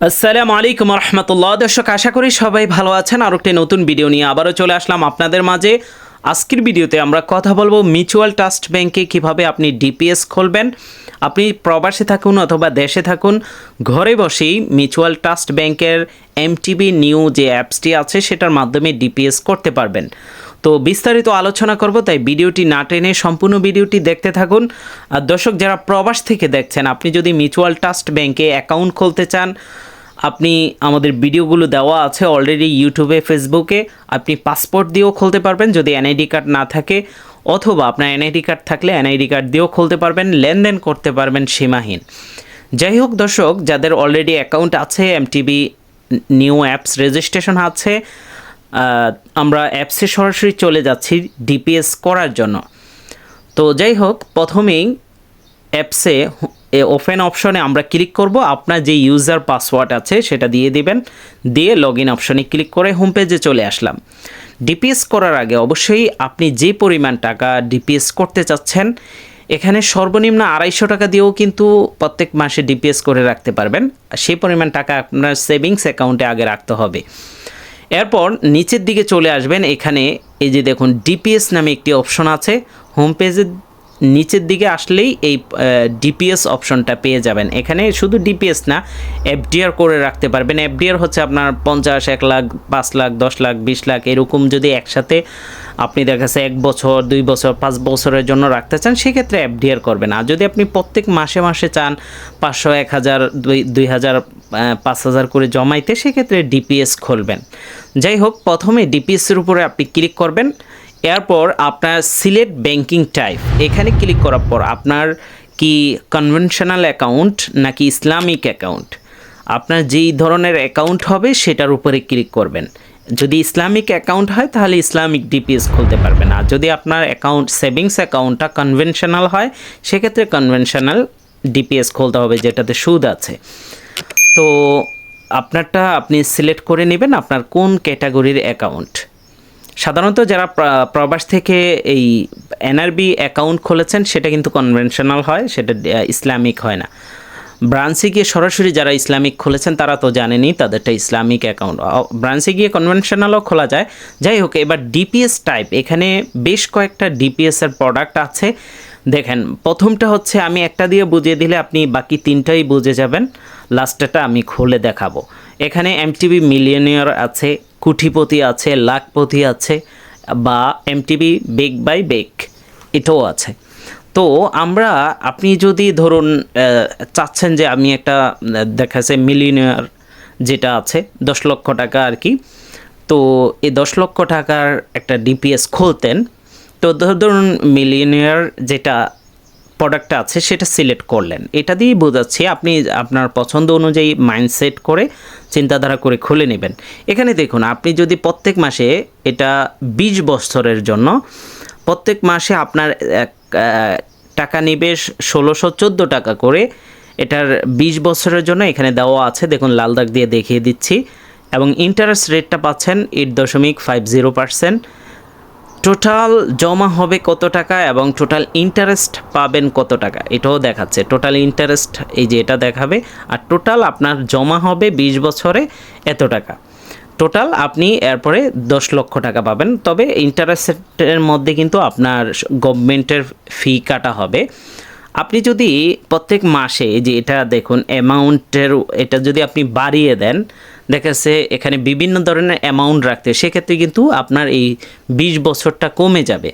আসসালামু আলাইকুম রহমতুল্লাহ। দর্শক, আশা করি সবাই ভালো আছেন। আর একটি নতুন ভিডিও নিয়ে আবারও চলে আসলাম আপনাদের মাঝে। আজকের ভিডিওতে আমরা কথা বলব মিউচুয়াল ট্রাস্ট ব্যাংকে কীভাবে আপনি ডিপিএস খুলবেন। আপনি প্রবাসে থাকুন অথবা দেশে থাকুন, ঘরে বসেই মিউচুয়াল ট্রাস্ট ব্যাংকের এমটিবি নিউ যে অ্যাপসটি আছে, সেটার মাধ্যমে ডিপিএস করতে পারবেন। তো বিস্তারিত আলোচনা করব, তাই ভিডিওটি না টেনে সম্পূর্ণ ভিডিওটি দেখতে থাকুন। আর দর্শক, যারা প্রবাস থেকে দেখছেন, আপনি যদি মিউচুয়াল ট্রাস্ট ব্যাংকে অ্যাকাউন্ট খুলতে চান, আপনি আমাদের ভিডিওগুলো দেওয়া আছে অলরেডি ইউটিউবে, ফেসবুকে। আপনি পাসপোর্ট দিয়েও খুলতে পারবেন যদি এনআইডি কার্ড না থাকে, অথবা আপনার এনআইডি কার্ড থাকলে এনআইডি কার্ড দিয়েও খুলতে পারবেন, লেনদেন করতে পারবেন সীমাহীন। যাই হোক দর্শক, যাদের অলরেডি অ্যাকাউন্ট আছে এমটিবি নিউ অ্যাপস রেজিস্ট্রেশন আছে আমরা অ্যাপসে সরাসরি চলে যাচ্ছি ডিপিএস করার জন্য। তো যাই হোক, প্রথমেই অ্যাপসে ওপেন অপশনে আমরা ক্লিক করব। আপনার যে ইউজার পাসওয়ার্ড আছে, সেটা দিয়ে দিবেন। দিয়ে লগ ইন অপশনে ক্লিক করে হোম পেজে চলে আসলাম। ডিপিএস করার আগে অবশ্যই আপনি যে পরিমাণ টাকা ডিপিএস করতে চাচ্ছেন, এখানে সর্বনিম্ন আড়াইশো টাকা দিয়েও কিন্তু প্রত্যেক মাসে ডিপিএস করে রাখতে পারবেন। সেই পরিমাণ টাকা আপনার সেভিংস অ্যাকাউন্টে আগে রাখতে হবে। এরপর নিচের দিকে চলে আসবেন এখানে, এই যে দেখুন ডিপিএস নামে একটি অপশন আছে। হোম পেজের নিচের দিকে আসলেই এই ডিপিএস অপশনটা পেয়ে যাবেন। এখানে শুধু ডিপিএস না এফডিআর করে রাখতে পারবেন। এফডিআর হচ্ছে আপনার পঞ্চাশ, এক লাখ, পাঁচ লাখ, দশ লাখ, বিশ লাখ, এরকম যদি একসাথে আপনি দেখা যাচ্ছে এক বছর, দুই বছর, পাঁচ বছরের জন্য রাখতে চান, সেক্ষেত্রে এফডিআর করবেন। আর যদি আপনি প্রত্যেক মাসে মাসে চান পাঁচশো, এক হাজার, দুই দুই হাজার পাঁচ হাজার করে জমাইতে, সেক্ষেত্রে ডিপিএস খুলবেন। যাই হোক, প্রথমে ডিপিএসের উপরে আপনি ক্লিক করবেন। এরপর আপনার সিলেট ব্যাংকিং টাইপ এখানে ক্লিক করার পর আপনার কি কনভেনশনাল অ্যাকাউন্ট নাকি ইসলামিক অ্যাকাউন্ট আপনার যেই ধরনের অ্যাকাউন্ট হবে, সেটার উপরে ক্লিক করবেন। যদি ইসলামিক অ্যাকাউন্ট হয়, তাহলে ইসলামিক ডিপিএস খুলতে পারবেন আর যদি আপনার অ্যাকাউন্ট সেভিংস অ্যাকাউন্টটা কনভেনশনাল হয়, সেক্ষেত্রে কনভেনশনাল ডিপিএস খুলতে হবে, যেটাতে সুদ আছে। তো আপনারটা আপনি সিলেক্ট করে নেবেন আপনার কোন ক্যাটাগরির অ্যাকাউন্ট সাধারণত যারা প্রবাস থেকে এই এনআরবি অ্যাকাউন্ট খুলেছেন, সেটা কিন্তু কনভেনশনাল হয়, সেটা ইসলামিক হয় না। ব্রাঞ্চে গিয়ে সরাসরি যারা ইসলামিক খুলেছেন, তারা তো জানেনই তাদেরটা ইসলামিক অ্যাকাউন্ট ব্রাঞ্চে গিয়ে কনভেনশনালও খোলা যায়। যাই হোক, এবার ডিপিএস টাইপ এখানে বেশ কয়েকটা ডিপিএসের প্রোডাক্ট আছে। দেখেন, প্রথমটা হচ্ছে আমি একটা দিয়ে বুঝিয়ে দিলে আপনি বাকি তিনটাই বুঝে যাবেন। লাস্টেটা আমি খুলে দেখাবো। এখানে এমটিভি মিলিয়নিয়ার আছে কুঠিপতি আছে, লাখপতি আছে, বা এমটিভি বেক বাই বেক এটাও আছে। তো আমরা, আপনি যদি ধরুন চাচ্ছেন যে আমি একটা দেখা যাচ্ছে মিলিয়নিয়ার যেটা আছে, দশ লক্ষ টাকা আর কি, তো এই দশ লক্ষ টাকার একটা ডিপিএস খুলতেন, তো ধরুন মিলিয়নিয়ার যেটা প্রোডাক্টটা আছে, সেটা সিলেক্ট করলেন। এটা দিয়েই বোঝাচ্ছি আপনি আপনার পছন্দ অনুযায়ী মাইন্ডসেট করে, চিন্তাধারা করে খুলে নেবেন। এখানে দেখুন, আপনি যদি প্রত্যেক মাসে এটা বিশ বছরের জন্য, প্রত্যেক মাসে আপনার টাকা নিবেশ ষোলোশো চোদ্দ টাকা করে। এটার বিশ বছরের জন্য এখানে দেওয়া আছে, দেখুন লাল দাগ দিয়ে দেখিয়ে দিচ্ছি। এবং ইন্টারেস্ট রেটটা পাচ্ছেন এইট দশমিক ফাইভ জিরো পার্সেন্ট টোটাল জমা হবে কত টাকা এবং টোটাল ইন্টারেস্ট পাবেন কত টাকা? এটাও দেখাচ্ছে। টোটাল ইন্টারেস্ট এই যে এটা দেখাবে। আর টোটাল আপনার জমা হবে বিশ বছরে এত টাকা। টোটাল আপনি এরপরে দশ লক্ষ টাকা পাবেন। তবে ইন্টারেস্টের মধ্যে কিন্তু আপনার গভর্নমেন্টের ফি কাটা হবে। আপনি যদি প্রত্যেক মাসে যে এটা দেখুন অ্যামাউন্টের এটা যদি আপনি বাড়িয়ে দেন, দেখা যাচ্ছে এখানে বিভিন্ন ধরনের অ্যামাউন্ট রাখতে, সেক্ষেত্রে কিন্তু আপনার এই বিশ বছরটা কমে যাবে।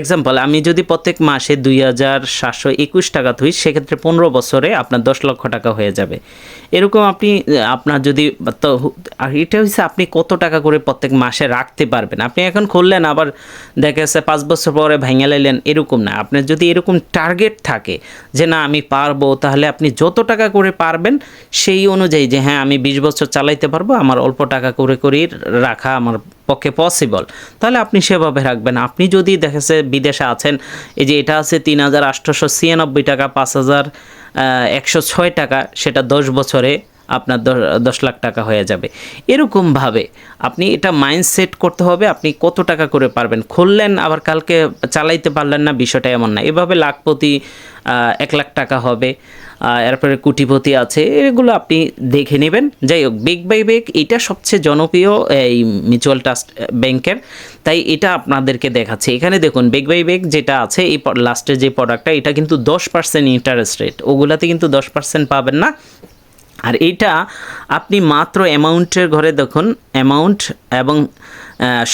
এক্সাম্পল আমি যদি প্রত্যেক মাসে দুই হাজার সাতশো একুশ টাকা তুই, সেক্ষেত্রে পনেরো বছরে আপনার দশ লক্ষ টাকা হয়ে যাবে। এরকম আপনি, আপনার যদি এটা হচ্ছে আপনি কত টাকা করে প্রত্যেক মাসে রাখতে পারবেন। আপনি এখন খুললেন, আবার দেখা যাচ্ছে পাঁচ বছর পরে ভেঙে লাইলেন, এরকম না। আপনার যদি এরকম টার্গেট থাকে যে না, আমি পারব, তাহলে আপনি যত টাকা করে পারবেন, সেই অনুযায়ী যে হ্যাঁ আমি বিশ বছর চালাইতে পারব, আমার অল্প টাকা করে করেই রাখা আমার পক্ষে পসিবল তাহলে আপনি সেভাবে রাখবেন। আপনি যদি দেখেছে বিদেশে আছেন, এই যে এটা আছে তিন হাজার আটশোশো ছিয়ানব্বই টাকা, পাঁচ হাজার একশো ছয় টাকা, সেটা দশ বছরে আপনার দশ লাখ টাকা হয়ে যাবে। এরকমভাবে আপনি এটা মাইন্ডসেট করতে হবে, আপনি কত টাকা করে পারবেন। খুললেন, আবার কালকে চালাইতে পারলেন না, বিষয়টা এমন না। এভাবে লাখপতি এক লাখ টাকা হবে এরপরে কুটিপতি আছে, এগুলো আপনি দেখে নেবেন। যাই হোক বেগ বাই বেগ এটা সবচেয়ে জনপ্রিয়, এই মিউচুয়াল ট্রাস্ট ব্যাংকের তাই এটা আপনাদেরকে দেখাচ্ছে। এখানে দেখুন বেগ বাই বেগ যেটা আছে, এই লাস্টের যে প্রোডাক্টটা এটা কিন্তু দশ পার্সেন্ট ইন্টারেস্ট রেট ওগুলাতে কিন্তু দশ পার্সেন্ট পাবেন না। আর এইটা আপনি মাত্র অ্যামাউন্টের ঘরে দেখুন, অ্যামাউন্ট এবং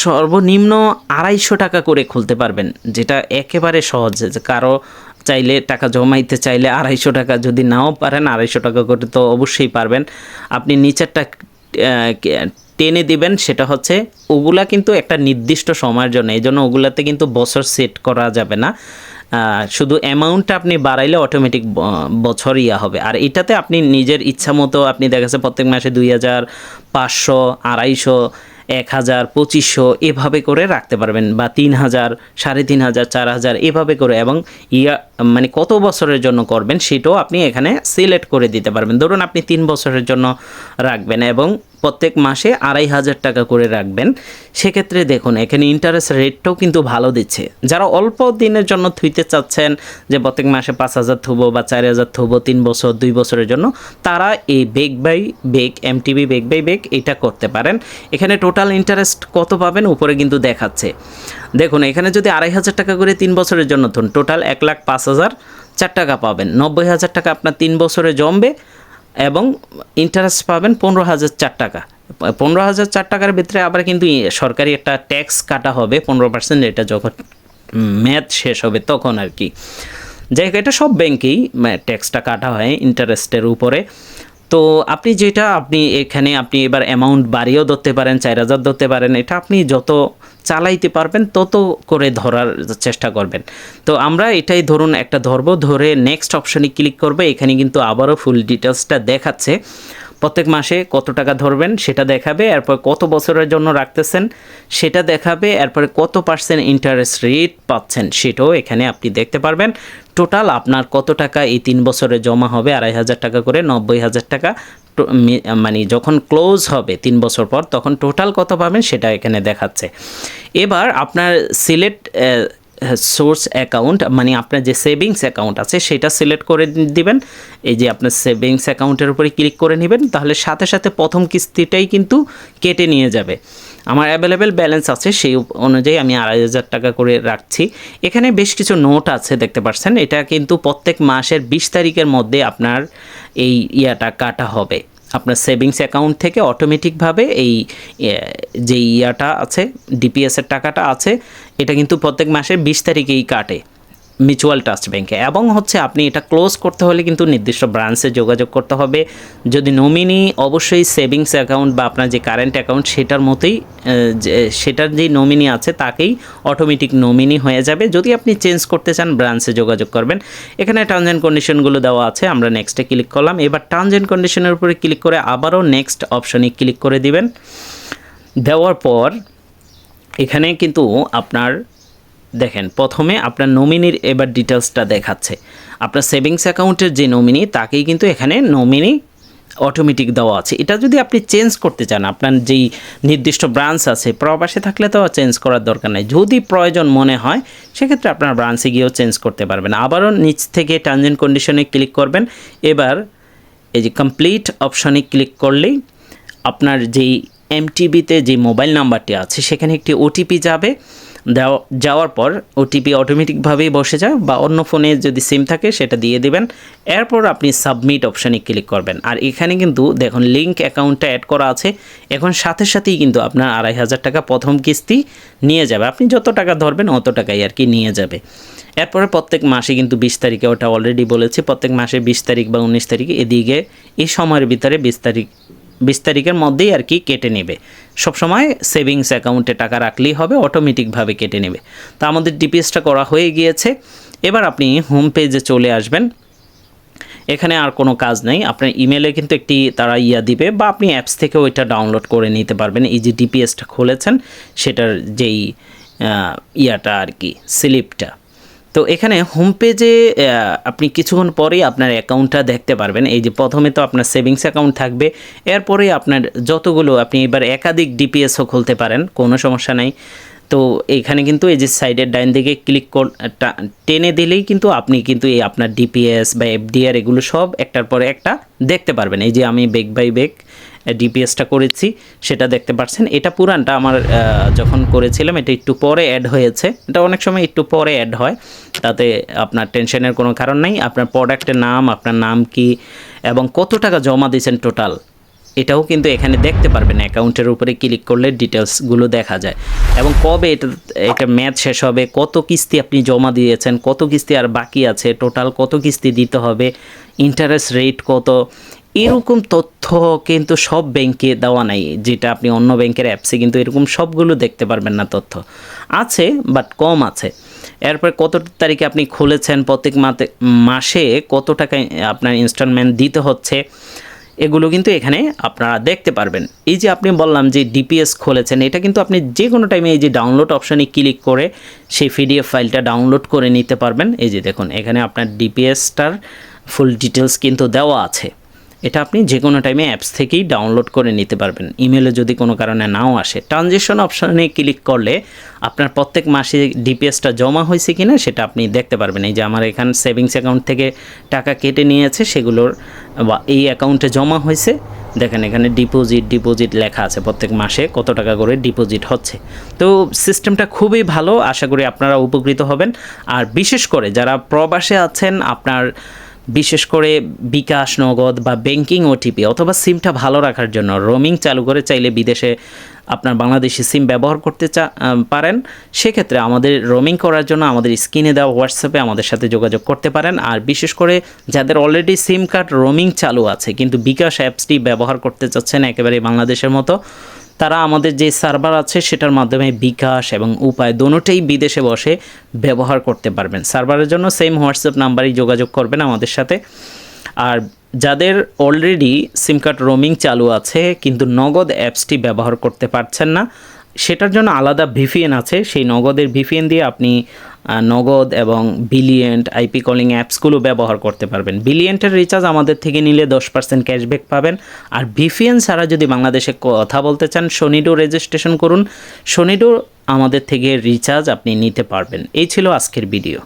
সর্বনিম্ন আড়াইশো টাকা করে খুলতে পারবেন, যেটা একেবারে সহজ, যে কারও চাইলে টাকা জমাইতে চাইলে আড়াইশো টাকা, যদি নাও পারেন আড়াইশো টাকা করে তো অবশ্যই পারবেন। আপনি নিচেরটা টেনে দিবেন, সেটা হচ্ছে ওগুলা কিন্তু একটা নির্দিষ্ট সময়ের জন্য, এই জন্য ওগুলাতে কিন্তু বছর সেট করা যাবে না। শুধু অ্যামাউন্টটা আপনি বাড়াইলে অটোমেটিক বছর ইয়া হবে। আর এটাতে আপনি নিজের ইচ্ছা মতো আপনি দেখা প্রত্যেক মাসে দুই হাজার পাঁচশো, আড়াইশো, এক হাজার, পঁচিশশো এভাবে করে রাখতে পারবেন বা তিন হাজার, সাড়ে তিন হাজার, চার হাজার এভাবে করে। এবং ইয়া মানে কত বছরের জন্য করবেন সেটাও আপনি এখানে সিলেক্ট করে দিতে পারবেন। ধরুন আপনি তিন বছরের জন্য রাখবেন এবং প্রত্যেক মাসে আড়াই হাজার টাকা করে রাখবেন। সেক্ষেত্রে দেখুন, এখানে ইন্টারেস্ট রেটটাও কিন্তু ভালো দিচ্ছে। যারা অল্প দিনের জন্য থুইতে চাচ্ছেন যে প্রত্যেক মাসে পাঁচ হাজার থুবো বা চার হাজার থুবো, তিন বছর, দুই বছরের জন্য, তারা এই বেগ বাই বেগ এমটিবি বেগ বাই বেগ এটা করতে পারেন। এখানে টোটাল ইন্টারেস্ট কত পাবেন? উপরে কিন্তু দেখাচ্ছে। দেখুন, এখানে যদি আড়াই হাজার টাকা করে তিন বছরের জন্য ধরুন টোটাল এক লাখ পাঁচ হাজার চার টাকা পাবেন। নব্বই হাজার টাকা আপনার তিন বছরে জমবে এবং ইন্টারেস্ট পাবেন পনেরো হাজার চার টাকা। পনেরো হাজার চার টাকার ভিতরে আবার কিন্তু সরকারি একটা ট্যাক্স কাটা হবে, পনেরো পার্সেন্ট এটা যখন ম্যাথ শেষ হবে তখন আর কি। যাই হোক, এটা সব ব্যাংকেই ট্যাক্সটা কাটা হয় ইন্টারেস্টের উপরে। তো আপনি যেটা, আপনি এখানে আপনি এবার অ্যামাউন্ট বাড়িয়েও ধরতে পারেন, চার হাজার ধরতে পারেন, এটা আপনি যত চালাইতে পারবেন, তত করে ধরার চেষ্টা করবেন। তো আমরা এটাই ধরুন একটা ধরবো, ধরে নেক্সট অপশনে ক্লিক করবে, এখানে কিন্তু আবারও ফুল ডিটেলসটা দেখাচ্ছে। প্রত্যেক মাসে কত টাকা ধরবেন সেটা দেখাবে, এরপর কত বছরের জন্য রাখতেছেন সেটা দেখাবে, এরপরে কত পার্সেন্ট ইন্টারেস্ট রেট পাচ্ছেন সেটাও এখানে আপনি দেখতে পারবেন। টোটাল আপনার কত টাকা এই তিন বছরে জমা হবে? আড়াই হাজার টাকা করে নব্বই হাজার টাকা। মানে যখন ক্লোজ হবে তিন বছর পর, তখন টোটাল কত পাবেন সেটা এখানে দেখাচ্ছে। এবার আপনার সিলেক্ট সোর্স অ্যাকাউন্ট মানে আপনার যে সেভিংস অ্যাকাউন্ট আছে, সেটা সিলেক্ট করে দিবেন। এই যে আপনার সেভিংস অ্যাকাউন্টের উপরে ক্লিক করে নেবেন, তাহলে সাথে সাথে প্রথম কিস্তিটাই কিন্তু কেটে নিয়ে যাবে। আমার অ্যাভেলেবেল ব্যালেন্স আছে, সেই অনুযায়ী আমি আড়াই হাজার টাকা করে রাখছি। এখানে বেশ কিছু নোট আছে, দেখতে পাচ্ছেন। এটা কিন্তু প্রত্যেক মাসের বিশ তারিখের মধ্যে আপনার এই ইয়াটা কাটা হবে। আপনার সেভিংস অ্যাকাউন্ট থেকে অটোমেটিকভাবে এই যে ইয়াটা আছে ডিপিএসের টাকাটা আছে, এটা কিন্তু প্রত্যেক মাসের বিশ তারিখেই কাটে। মিউচুয়াল ট্রাস্ট ব্যাংকে এবং হচ্ছে আপনি এটা ক্লোজ করতে হলে কিন্তু নির্দিষ্ট ব্রাঞ্চে যোগাযোগ করতে হবে। যদি নমিনি অবশ্যই সেভিংস অ্যাকাউন্ট বা আপনার যে কারেন্ট অ্যাকাউন্ট সেটার মতোই সেটার যে নমিনি আছে তাকেই অটোমেটিক নমিনি হয়ে যাবে। যদি আপনি চেঞ্জ করতে চান ব্রাঞ্চে যোগাযোগ করবেন। এখানে টার্মস অ্যান্ড কন্ডিশনগুলো দেওয়া আছে, আমরা নেক্সটে ক্লিক করলাম। এবার টার্মস অ্যান্ড কন্ডিশনের উপরে ক্লিক করে আবারও নেক্সট অপশনে ক্লিক করে দিবেন। দেওয়ার পর, এখানে কিন্তু আপনার দেখেন, প্রথমে আপনার নমিনির এবার ডিটেলসটা দেখাচ্ছে। আপনার সেভিংস অ্যাকাউন্টের যে নমিনি তাকেই কিন্তু এখানে নমিনি অটোমেটিক দেওয়া আছে। এটা যদি আপনি চেঞ্জ করতে চান, আপনার যেই নির্দিষ্ট ব্রাঞ্চ আছে, প্রবাসে থাকলে তো চেঞ্জ করার দরকার নেই। যদি প্রয়োজন মনে হয়, সেক্ষেত্রে আপনার ব্রাঞ্চে গিয়েও চেঞ্জ করতে পারবেন। আবারও নিচ থেকে টার্মস অ্যান্ড কন্ডিশনে ক্লিক করবেন। এবার এই যে কমপ্লিট অপশনে ক্লিক করলেই আপনার যেই এমটিবিতে যে মোবাইল নাম্বারটি আছে, সেখানে একটি ওটিপি যাবে। যাওয়ার পর ওটিপি অটোমেটিকভাবেই বসে যায় বা অন্য ফোনে যদি সিম থাকে সেটা দিয়ে দেবেন। এরপর আপনি সাবমিট অপশানে ক্লিক করবেন। আর এখানে কিন্তু দেখুন লিঙ্ক অ্যাকাউন্টটা অ্যাড করা আছে। এখন সাথে সাথেই কিন্তু আপনার আড়াই হাজার টাকা প্রথম কিস্তি নিয়ে যাবে। আপনি যত টাকা ধরবেন অত টাকাই আর কি নিয়ে যাবে। এরপরে প্রত্যেক মাসে কিন্তু বিশ তারিখে, ওটা অলরেডি বলেছি, প্রত্যেক মাসে বিশ তারিখ বা উনিশ তারিখে এদিকে, এই সময়ের ভিতরে বিশ তারিখ বিশ তারিখের মধ্যেই আর কি কেটে নেবে। সবসময় সেভিংস অ্যাকাউন্টে টাকা রাখলেই হবে অটোমেটিকভাবে কেটে নেবে। তো আমাদের ডিপিএসটা করা হয়ে গিয়েছে। এবার আপনি হোম পেজে চলে আসবেন। এখানে আর কোনো কাজ নেই। আপনার ইমেলে কিন্তু একটি তারা ইয়া দিবে বা আপনি অ্যাপস থেকে ওইটা ডাউনলোড করে নিতে পারবেন। এই যে ডিপিএসটা খুলেছেন, সেটার যেই ইয়াটা আর কি স্লিপটা তো এখানে হোম পেজে আপনি কিছুক্ষণ পরেই আপনার অ্যাকাউন্টটা দেখতে পারবেন। এই যে প্রথমে তো আপনার সেভিংস অ্যাকাউন্ট থাকবে। এরপরে আপনার যতগুলো, আপনি এবার একাধিক ডিপিএসও খুলতে পারেন, কোনো সমস্যা নাই। তো এখানে কিন্তু এই যে সাইডের ডাইন দিকে ক্লিক টেনে দিলেই কিন্তু আপনি কিন্তু এই আপনার ডিপিএস বা এফডিআর এগুলো সব একটার পরে একটা দেখতে পারবেন। এই যে আমি বেগ বাই বেগ ডিপিএসটা করেছি, সেটা দেখতে পাচ্ছেন এটা পুরানটা আমার যখন করেছিলাম, এটা একটু পরে অ্যাড হয়েছে। এটা অনেক সময় একটু পরে অ্যাড হয়, তাতে আপনার টেনশনের কোনো কারণ নাই। আপনার প্রোডাক্টের নাম, আপনার নাম কি, এবং কত টাকা জমা দিয়েছেন টোটাল এটাও কিন্তু এখানে দেখতে পারবেন। অ্যাকাউন্টের উপরে ক্লিক করলে ডিটেলসগুলো দেখা যায়। এবং কবে এটা এটা ম্যাচ শেষ হবে, কত কিস্তি আপনি জমা দিয়েছেন, কত কিস্তি আর বাকি আছে টোটাল কত কিস্তি দিতে হবে ইন্টারেস্ট রেট কত এরকম তথ্য কিন্তু সব ব্যাংকে দেওয়া নাই, যেটা আপনি অন্য ব্যাংকের অ্যাপসে কিন্তু এরকম সবগুলো দেখতে পারবেন না তথ্য। আছে বাট কম আছে। এরপর কত তারিখে আপনি খুলেছেন, প্রত্যেক মাসে কত টাকা আপনার ইনস্টলমেন্ট দিতে হচ্ছে, এগুলো কিন্তু এখানে আপনারা দেখতে পারবেন। এই যে আপনি বললাম যে ডিপিএস খুলেছেন, এটা কিন্তু আপনি যে কোনো টাইমে এই যে ডাউনলোড অপশানে ক্লিক করে সেই পিডিএফ ফাইলটা ডাউনলোড করে নিতে পারবেন। এই যে দেখুন, এখানে আপনার ডিপিএসটার ফুল ডিটেলস কিন্তু দেওয়া আছে। এটা আপনি যে কোনো টাইমে অ্যাপস থেকেই ডাউনলোড করে নিতে পারবেন। ইমেলে যদি কোনো কারণে নাও আসে ট্রানজেকশন অপশানে ক্লিক করলে আপনার প্রত্যেক মাসে ডিপিএসটা জমা হয়েছে কি না সেটা আপনি দেখতে পারবেন। এই যে আমার এখানে সেভিংস অ্যাকাউন্ট থেকে টাকা কেটে নিয়েছে, সেগুলোর বা এই অ্যাকাউন্টে জমা হয়েছে। দেখেন এখানে ডিপোজিট ডিপোজিট লেখা আছে প্রত্যেক মাসে কত টাকা করে ডিপোজিট হচ্ছে। তো সিস্টেমটা খুবই ভালো, আশা করি আপনারা উপকৃত হবেন। আর বিশেষ করে যারা প্রবাসে আছেন, আপনার বিশেষ করে বিকাশ, নগদ বা ব্যাংকিং ওটিপি অথবা সিমটা ভালো রাখার জন্য রোমিং চালু করে চাইলে বিদেশে আপনার বাংলাদেশি সিম ব্যবহার করতে চা পারেন। সেক্ষেত্রে আমাদের রোমিং করার জন্য আমাদের স্ক্রিনে দেওয়া হোয়াটসঅ্যাপে আমাদের সাথে যোগাযোগ করতে পারেন। আর বিশেষ করে যাদের অলরেডি সিম কার্ড রোমিং চালু আছে, কিন্তু বিকাশ অ্যাপসটি ব্যবহার করতে চাচ্ছেন একেবারে বাংলাদেশের মতো তারা আমাদের যে সার্ভার আছে সেটার মাধ্যমে বিকাশ এবং উপায় দোনোটাই বিদেশে বসে ব্যবহার করতে পারবেন। সার্ভারের জন্য সেম হোয়াটসঅ্যাপ নাম্বারেই যোগাযোগ করবেন আমাদের সাথে। আর যাদের অলরেডি সিম কার্ড রোমিং চালু আছে কিন্তু নগদ অ্যাপসটি ব্যবহার করতে পারছেন না, সেটার জন্য আলাদা ভিপিএন আছে। সেই নগদের ভিপিএন দিয়ে আপনি নগদ এবং বিলিয়েন্ট আইপি কলিং অ্যাপসগুলো ব্যবহার করতে পারবেন। বিলিয়েন্টের রিচার্জ আমাদের থেকে নিলে দশ পার্সেন্ট ক্যাশব্যাক পাবেন। আর ভিপিএন ছাড়া যদি বাংলাদেশে কথা বলতে চান সনিডো রেজিস্ট্রেশন করুন। সনিডো আমাদের থেকে রিচার্জ আপনি নিতে পারবেন। এই ছিল আজকের ভিডিও